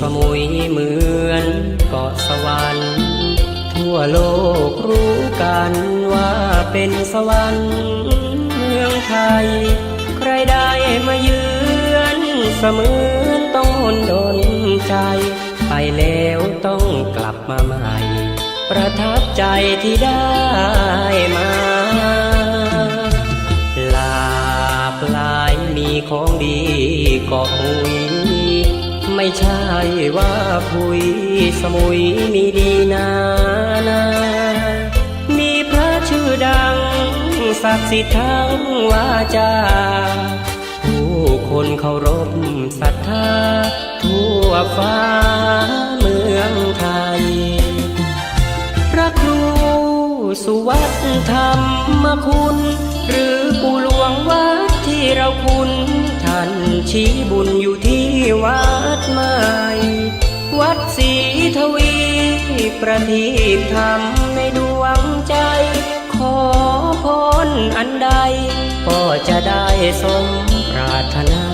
สมุยเหมือนเกาะสวรรค์ ทั่วโลกรู้กันว่าเป็นสวรรค์เมืองไทย ใครได้มาเยือนเสมือนต้องหนดนใจ ไปแล้วต้องกลับมาใหม่ ประทับใจที่ได้มาลาปลายมีของดีเก็หุย ไม่ใช่ว่าผุยสมุยมีดีนานามีพระชื่อดัง ศักดิ์สิทธิ์ทั้งวาจา ผู้คนเคารพศรัทธา ทั่วฟ้าเมืองไทย พระครูสุวัตธรรมคุณ หรือปู่หลวงวัดที่เราคุ้นท่านชี้บุญอยู่ที่วัด ดใหม่ วัดศรีทวี ประทีปธรรมในดวงใจ ขอพรอันใด ก็จะได้สมปรารถนา